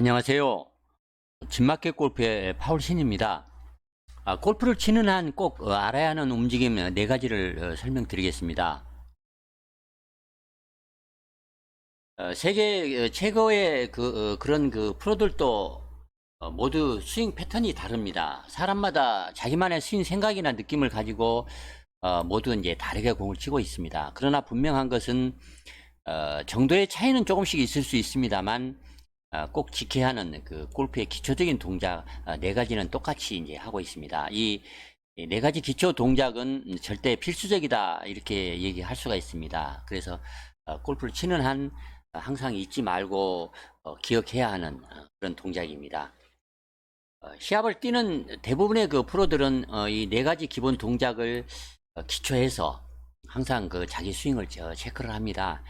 안녕하세요. 진마켓 골프의 파울 신입니다. 아, 골프를 치는 한꼭 어, 알아야 하는 움직임 네 가지를 어, 설명드리겠습니다. 어, 세계 어, 최고의 그, 어, 그런 그 프로들도 어, 모두 스윙 패턴이 다릅니다. 사람마다 자기만의 스윙 생각이나 느낌을 가지고 어, 모두 이제 다르게 공을 치고 있습니다. 그러나 분명한 것은 어, 정도의 차이는 조금씩 있을 수 있습니다만 어, 꼭 지켜야 하는 그 골프의 기초적인 동작 어, 네 가지는 똑같이 이제 하고 있습니다. 이 네 가지 기초 동작은 절대 필수적이다 이렇게 얘기할 수가 있습니다. 그래서 어, 골프를 치는 한 어, 항상 잊지 말고 어, 기억해야 하는 어, 그런 동작입니다. 어, 시합을 뛰는 대부분의 그 프로들은 이 네 가지 기본 동작을 어, 기초해서 항상 그 자기 스윙을 저 체크를 합니다.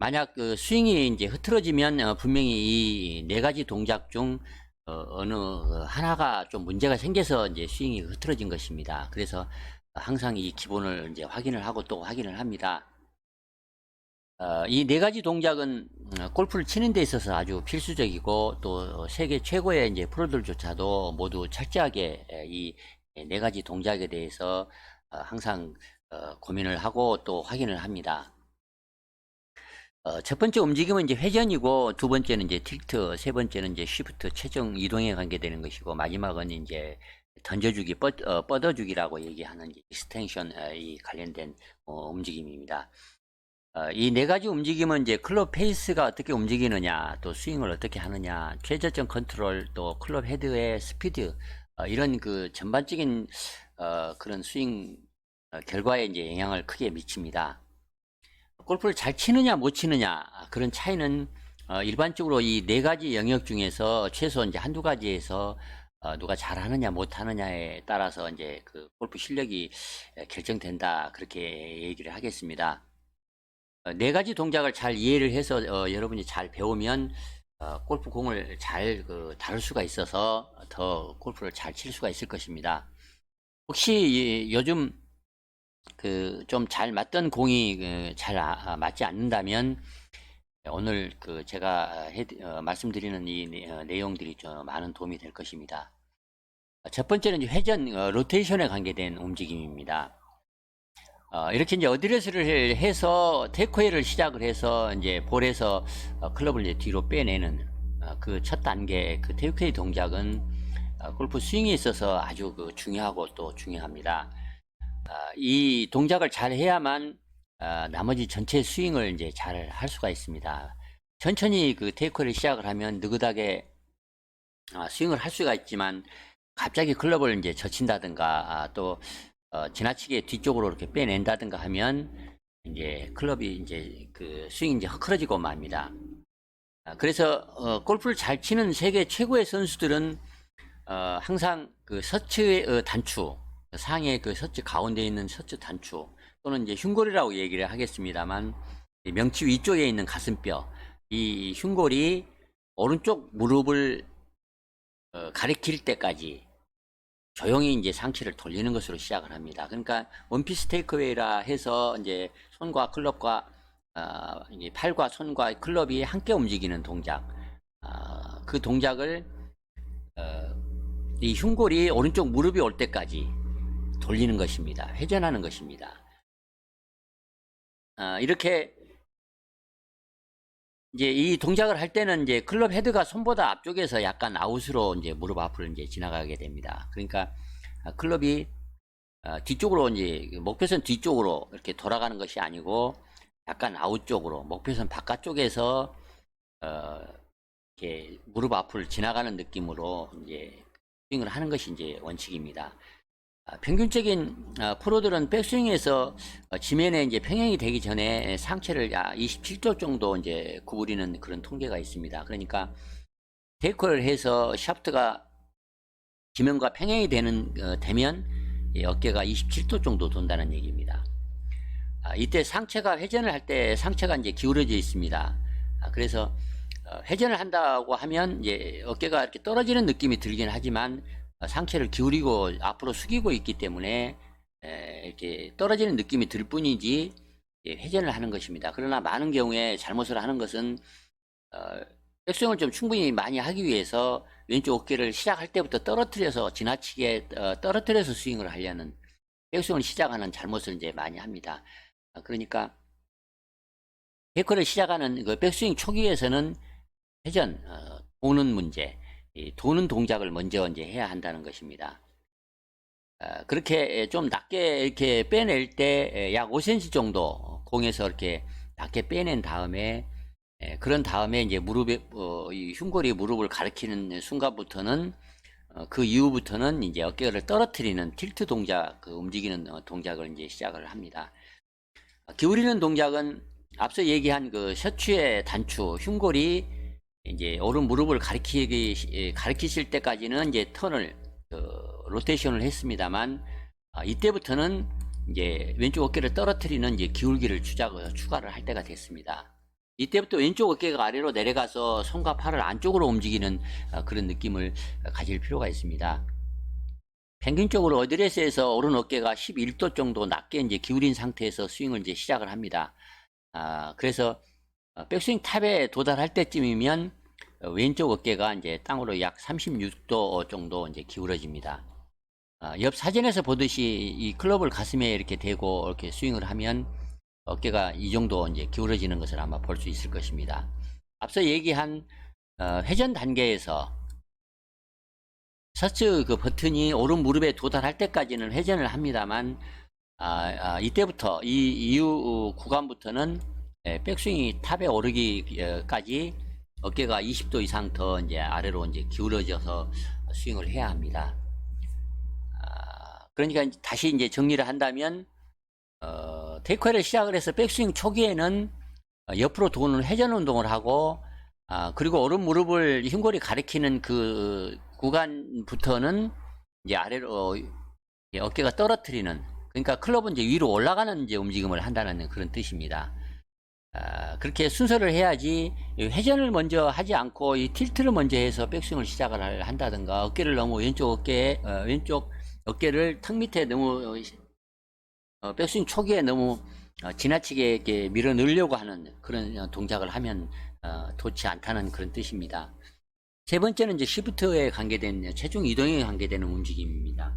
만약 그 스윙이 이제 흐트러지면 어, 분명히 이 네 가지 동작 중 어, 느 하나가 좀 문제가 생겨서 이제 스윙이 흐트러진 것입니다. 그래서 항상 이 기본을 이제 확인을 하고 또 확인을 합니다. 어, 이 네 가지 동작은 어, 골프를 치는 데 있어서 아주 필수적이고 또 세계 최고의 이제 프로들조차도 모두 철저하게 이 네 가지 동작에 대해서 어, 항상 어, 고민을 하고 또 확인을 합니다. 어, 첫 번째 움직임은 이제 회전이고 두 번째는 이제 틸트, 세 번째는 이제 쉬프트, 최종 이동에 관계되는 것이고 마지막은 이제 던져주기, 뻗, 어, 뻗어주기라고 얘기하는 익스텐션 어, 이 관련된 어, 움직임입니다. 어, 이 네 가지 움직임은 이제 클럽 페이스가 어떻게 움직이느냐, 또 스윙을 어떻게 하느냐, 최저점 컨트롤, 또 클럽 헤드의 스피드 어, 이런 그 전반적인 어, 그런 스윙 어, 결과에 이제 영향을 크게 미칩니다. 골프를 잘 치느냐 못 치느냐 그런 차이는 어, 일반적으로 이 네 가지 영역 중에서 최소 이제 한두 가지에서 어, 누가 잘하느냐 못하느냐에 따라서 이제 그 골프 실력이 에, 결정된다 그렇게 얘기를 하겠습니다. 어, 네 가지 동작을 잘 이해를 해서 어, 여러분이 잘 배우면 어, 골프 공을 잘 그, 다룰 수가 있어서 더 골프를 잘 칠 수가 있을 것입니다. 혹시 이, 요즘 그 좀 잘 맞던 공이 그잘 아- 아, 맞지 않는다면 오늘 그 제가 해, 어, 말씀드리는 이 내- 어, 내용들이 좀 많은 도움이 될 것입니다. 첫 번째는 회전 어, 로테이션에 관계된 움직임입니다. 어, 이렇게 이제 어드레스를 해서 테이크웨이를 시작을 해서 이제 볼에서 어, 클럽을 이제 뒤로 빼내는 그첫 단계 그 테이크웨이 동작은 어, 골프 스윙에 있어서 아주 그 중요하고 또 중요합니다. 아, 이 동작을 잘 해야만 아, 나머지 전체 스윙을 이제 잘 할 수가 있습니다. 천천히 그 테이크를 시작을 하면 느긋하게 아, 스윙을 할 수가 있지만 갑자기 클럽을 이제 젖힌다든가 아, 또 어, 지나치게 뒤쪽으로 이렇게 빼낸다든가 하면 이제 클럽이 이제 그 스윙이 이제 흐트러지고 맙니다. 아, 그래서 어, 골프를 잘 치는 세계 최고의 선수들은 어, 항상 그 서츠의 어, 단추 상의 그 셔츠 가운데 있는 셔츠 단추 또는 이제 흉골이라고 얘기를 하겠습니다만 이 명치 위쪽에 있는 가슴뼈 이 흉골이 오른쪽 무릎을 어, 가리킬 때까지 조용히 이제 상체를 돌리는 것으로 시작을 합니다. 그러니까 원피스 테이크웨이라 해서 이제 손과 클럽과 어, 이제 팔과 손과 클럽이 함께 움직이는 동작 어, 그 동작을 어, 이 흉골이 오른쪽 무릎이 올 때까지 돌리는 것입니다. 회전하는 것입니다. 아, 이렇게 이제 이 동작을 할 때는 이제 클럽 헤드가 손보다 앞쪽에서 약간 아웃으로 이제 무릎 앞을 이제 지나가게 됩니다. 그러니까 아, 클럽이 아, 뒤쪽으로 이제 목표선 뒤쪽으로 이렇게 돌아가는 것이 아니고 약간 아웃 쪽으로 목표선 바깥쪽에서 어, 이렇게 무릎 앞을 지나가는 느낌으로 이제 스윙을 하는 것이 이제 원칙입니다. 아, 평균적인 아, 프로들은 백스윙에서 어, 지면에 이제 평행이 되기 전에 상체를 27도 정도 이제 구부리는 그런 통계가 있습니다. 그러니까 테이크를 해서 샤프트가 지면과 평행이 되는 어, 되면 이 어깨가 27도 정도 돈다는 얘기입니다. 아, 이때 상체가 회전을 할 때 상체가 이제 기울어져 있습니다. 아, 그래서 어, 회전을 한다고 하면 이제 어깨가 이렇게 떨어지는 느낌이 들긴 하지만 어, 상체를 기울이고 앞으로 숙이고 있기 때문에 에, 이렇게 떨어지는 느낌이 들 뿐이지 예, 회전을 하는 것입니다. 그러나 많은 경우에 잘못을 하는 것은 어, 백스윙을 좀 충분히 많이 하기 위해서 왼쪽 어깨를 시작할 때부터 떨어뜨려서 지나치게 어, 떨어뜨려서 스윙을 하려는 백스윙을 시작하는 잘못을 이제 많이 합니다. 아, 그러니까 테이크를 시작하는 그 백스윙 초기에서는 회전 어, 도는 문제, 이 도는 동작을 먼저 이제 해야 한다는 것입니다. 아, 그렇게 좀 낮게 이렇게 빼낼 때 약 5cm 정도 공에서 이렇게 낮게 빼낸 다음에 에, 그런 다음에 이제 무릎에 어, 이 흉골이 무릎을 가리키는 순간부터는 어, 그 이후부터는 이제 어깨를 떨어뜨리는 틸트 동작 그 움직이는 어, 동작을 이제 시작을 합니다. 어, 기울이는 동작은 앞서 얘기한 그 셔츠의 단추 흉골이 이제 오른 무릎을 가리키기 에, 가리키실 때까지는 이제 턴을 그 로테이션을 했습니다만 아, 이때부터는 이제 왼쪽 어깨를 떨어뜨리는 이제 기울기를 추가, 추가를 할 때가 됐습니다. 이때부터 왼쪽 어깨가 아래로 내려가서 손과 팔을 안쪽으로 움직이는 아, 그런 느낌을 가질 필요가 있습니다. 평균적으로 어드레스에서 오른 어깨가 11도 정도 낮게 이제 기울인 상태에서 스윙을 이제 시작을 합니다. 아, 그래서 어, 백스윙 탑에 도달할 때쯤이면 어, 왼쪽 어깨가 이제 땅으로 약 36도 정도 이제 기울어집니다. 아, 옆 사진에서 보듯이 이 클럽을 가슴에 이렇게 대고 이렇게 스윙을 하면 어깨가 이 정도 이제 기울어지는 것을 아마 볼 수 있을 것입니다. 앞서 얘기한 어, 회전 단계에서 셔츠 그 버튼이 오른 무릎에 도달할 때까지는 회전을 합니다만 아, 아, 이때부터 이 이후 구간부터는 예, 백스윙이 탑에 오르기까지 어깨가 20도 이상 더 이제 아래로 이제 기울어져서 스윙을 해야 합니다. 아, 그러니까 다시 이제 정리를 한다면 어, 테이크웨이를 시작을 해서 백스윙 초기에는 어, 옆으로 도는 회전 운동을 하고 아, 그리고 오른 무릎을 흉골이 가리키는 그 구간부터는 이제 아래로 어, 어깨가 떨어뜨리는 그러니까 클럽은 이제 위로 올라가는 이제 움직임을 한다는 그런 뜻입니다. 아, 그렇게 순서를 해야지 이 회전을 먼저 하지 않고 이 틸트를 먼저 해서 백스윙을 시작을 할- 한다든가 어깨를 너무 왼쪽 어깨에 어, 왼쪽 어깨를 턱 밑에 너무 어, 백스윙 초기에 너무 어, 지나치게 이렇게 밀어 넣으려고 하는 그런 어, 동작을 하면 어, 좋지 않다는 그런 뜻입니다. 세 번째는 이제 시프트에 관계된 체중 이동에 관계되는 움직임입니다.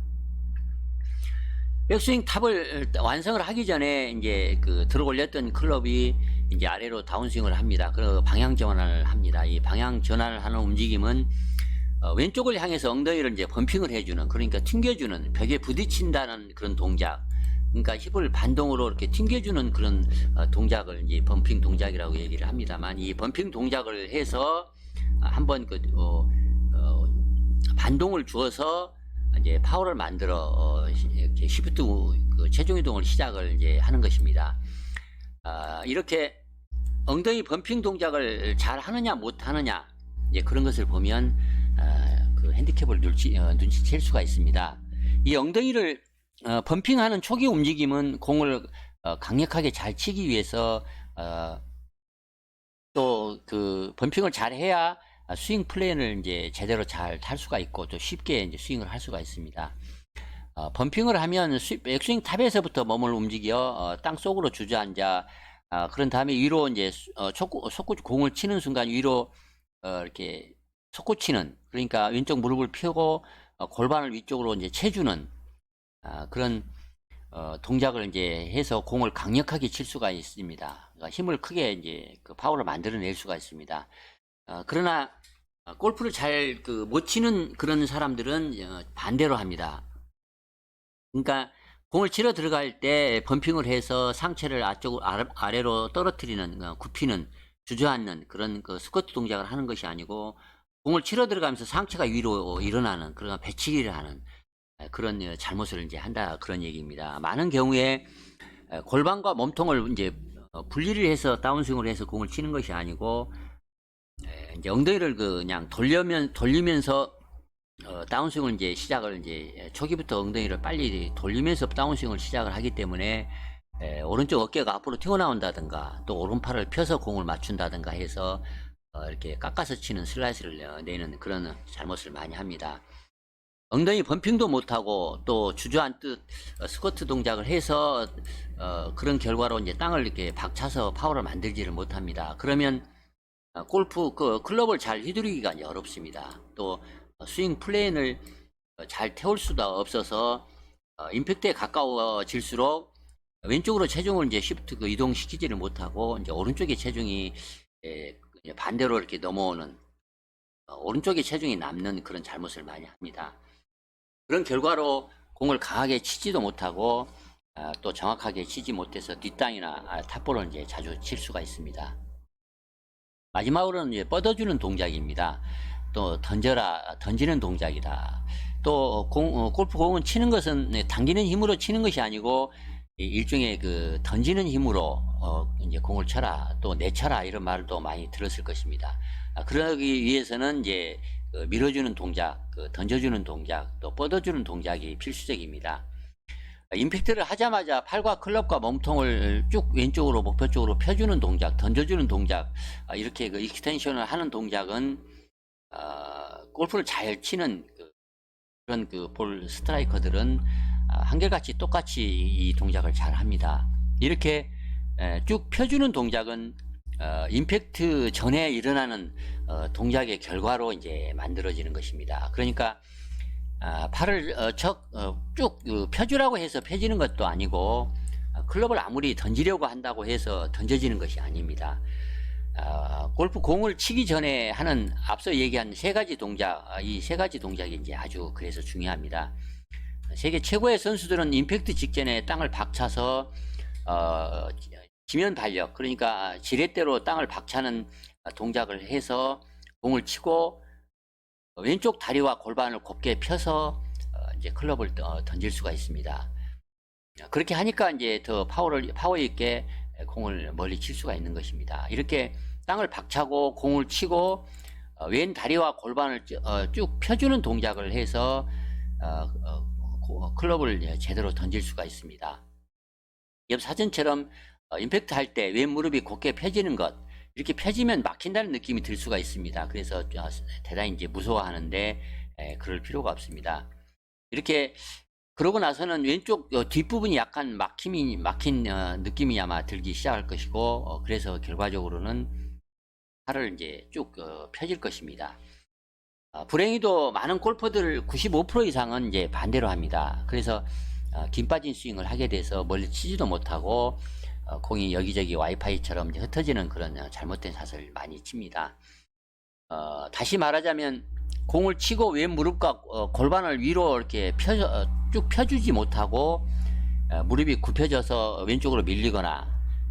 백스윙 탑을 완성을 하기 전에 이제 그 들어 올렸던 클럽이 이제 아래로 다운스윙을 합니다. 그리고 방향 전환을 합니다. 이 방향 전환을 하는 움직임은 어, 왼쪽을 향해서 엉덩이를 이제 범핑을 해주는 그러니까 튕겨주는 벽에 부딪힌다는 그런 동작. 그러니까 힙을 반동으로 이렇게 튕겨주는 그런 어, 동작을 이제 범핑 동작이라고 얘기를 합니다만 이 범핑 동작을 해서 아, 한번 그 어, 어, 반동을 주어서 이제 파워를 만들어 어, 시- 이렇게 시프트 우- 그 체중 이동을 시작을 이제 하는 것입니다. 아, 이렇게 엉덩이 범핑 동작을 잘 하느냐 못 하느냐 이제 그런 것을 보면 아, 그 핸디캡을 눈치, 어, 눈치챌 수가 있습니다. 이 엉덩이를 어, 범핑하는 초기 움직임은 공을 어, 강력하게 잘 치기 위해서 어, 또 그 범핑을 잘 해야 스윙 플랜을 이제 제대로 잘 탈 수가 있고 또 쉽게 이제 스윙을 할 수가 있습니다. 어, 범핑을 하면 스, 백스윙 탑에서부터 몸을 움직여 어, 땅 속으로 주저앉아 아, 그런 다음에 위로 이제 수- 어, 속구, 속구 공을 치는 순간 위로 어, 이렇게 속구치는 그러니까 왼쪽 무릎을 펴고 어, 골반을 위쪽으로 이제 채주는 아, 그런 어, 동작을 이제 해서 공을 강력하게 칠 수가 있습니다. 그러니까 힘을 크게 이제 그 파워를 만들어낼 수가 있습니다. 어, 그러나 어, 골프를 잘 그 못 치는 그런 사람들은 어, 반대로 합니다. 그러니까 공을 치러 들어갈 때 범핑을 해서 상체를 앞쪽으로 아래- 아래로 떨어뜨리는 어, 굽히는 주저앉는 그런 그 스쿼트 동작을 하는 것이 아니고 공을 치러 들어가면서 상체가 위로 일어나는 그런 배치기를 하는 에, 그런 어, 잘못을 이제 한다 그런 얘기입니다. 많은 경우에 에, 골반과 몸통을 이제 어, 분리를 해서 다운스윙을 해서 공을 치는 것이 아니고 에, 이제 엉덩이를 그냥 돌려면 돌리면서 어, 다운스윙을 이제 시작을 이제 초기부터 엉덩이를 빨리 돌리면서 다운스윙을 시작을 하기 때문에 에, 오른쪽 어깨가 앞으로 튀어나온다든가 또 오른팔을 펴서 공을 맞춘다든가 해서 어, 이렇게 깎아서 치는 슬라이스를 어, 내는 그런 잘못을 많이 합니다. 엉덩이 범핑도 못하고 또 주저앉듯 어, 스쿼트 동작을 해서 어, 그런 결과로 이제 땅을 이렇게 박차서 파워를 만들지를 못합니다. 그러면 어, 골프 그 클럽을 잘 휘두르기가 어렵습니다. 또 어, 스윙 플레인을 어, 잘 태울 수가 없어서 어, 임팩트에 가까워질수록 왼쪽으로 체중을 이제 시프트 그 이동시키지를 못하고 이제 오른쪽에 체중이 에, 이제 반대로 이렇게 넘어오는 어, 오른쪽에 체중이 남는 그런 잘못을 많이 합니다. 그런 결과로 공을 강하게 치지도 못하고 아, 또 정확하게 치지 못해서 뒷땅이나 아, 탑볼을 이제 자주 칠 수가 있습니다. 마지막으로는 이제 뻗어주는 동작입니다. 또 던져라 던지는 동작이다. 또 공, 어, 골프 공은 치는 것은 네, 당기는 힘으로 치는 것이 아니고 이 일종의 그 던지는 힘으로 어, 이제 공을 쳐라 또 내쳐라 이런 또 많이 들었을 것입니다. 아, 그러기 위해서는 이제 그 밀어주는 동작, 그 던져주는 동작, 또 뻗어주는 동작이 필수적입니다. 아, 임팩트를 하자마자 팔과 클럽과 몸통을 쭉 왼쪽으로 목표 쪽으로 펴주는 동작, 던져주는 동작, 아, 이렇게 그 익스텐션을 하는 동작은 어, 골프를 잘 치는 그, 그런 그 볼 스트라이커들은 아, 한결같이 똑같이 이 동작을 잘 합니다. 이렇게 에, 쭉 펴주는 동작은 어, 임팩트 전에 일어나는 어, 동작의 결과로 이제 만들어지는 것입니다. 그러니까 아, 팔을 어, 척, 어, 쭉 어, 펴주라고 해서 펴지는 것도 아니고 아, 클럽을 아무리 던지려고 한다고 해서 던져지는 것이 아닙니다. 아, 골프 공을 치기 전에 하는 앞서 얘기한 세 가지 동작, 이 세 가지 동작이 이제 아주 그래서 중요합니다. 세계 최고의 선수들은 임팩트 직전에 땅을 박차서 어, 지면 발력, 그러니까 지렛대로 땅을 박차는 동작을 해서 공을 치고 왼쪽 다리와 골반을 곱게 펴서 어, 이제 클럽을 어, 던질 수가 있습니다. 그렇게 하니까 이제 더 파워를 파워 있게 공을 멀리 칠 수가 있는 것입니다. 이렇게 땅을 박차고 공을 치고 어, 왼 다리와 골반을 쭉- 어, 쭉 펴주는 동작을 해서 어, 어, 고- 클럽을 제대로 던질 수가 있습니다. 옆 사진처럼 어, 임팩트 할 때 왼 무릎이 곧게 펴지는 것 이렇게 펴지면 막힌다는 느낌이 들 수가 있습니다. 그래서 어, 대단히 이제 무서워하는데 에, 그럴 필요가 없습니다. 이렇게 그러고 나서는 왼쪽 어, 뒷부분이 약간 막힘이 막힌 어, 느낌이 아마 들기 시작할 것이고 어, 그래서 결과적으로는 팔을 이제 쭉 어, 펴질 것입니다. 어, 불행히도 많은 골퍼들 95% 이상은 이제 반대로 합니다. 그래서 어, 긴 빠진 스윙을 하게 돼서 멀리 치지도 못하고 어, 공이 여기저기 와이파이처럼 흩어지는 그런 어, 잘못된 샷을 많이 칩니다. 어, 다시 말하자면 공을 치고 왼 무릎과 어, 골반을 위로 이렇게 펴, 어, 쭉 펴주지 못하고 어, 무릎이 굽혀져서 왼쪽으로 밀리거나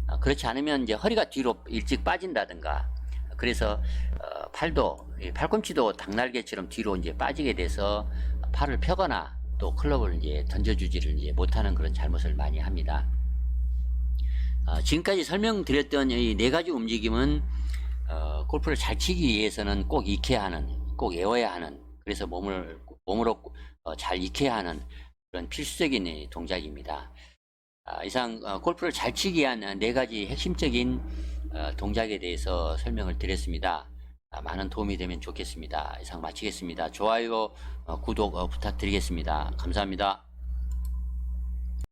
어, 그렇지 않으면 이제 허리가 뒤로 일찍 빠진다든가 그래서 어, 팔도 이 팔꿈치도 닭날개처럼 뒤로 이제 빠지게 돼서 팔을 펴거나 또 클럽을 이제 던져주지를 이제 못하는 그런 잘못을 많이 합니다. 어, 지금까지 설명드렸던 이 네 가지 움직임은 어, 골프를 잘 치기 위해서는 꼭 익혀야 하는, 꼭 외워야 하는, 그래서 몸을 몸으로 어, 잘 익혀야 하는 그런 필수적인 이 동작입니다. 아, 이상 어, 골프를 잘 치기 위한 네 가지 핵심적인 어, 동작에 대해서 설명을 드렸습니다. 아, 많은 도움이 되면 좋겠습니다. 이상 마치겠습니다. 좋아요, 어, 구독 어, 부탁드리겠습니다. 감사합니다.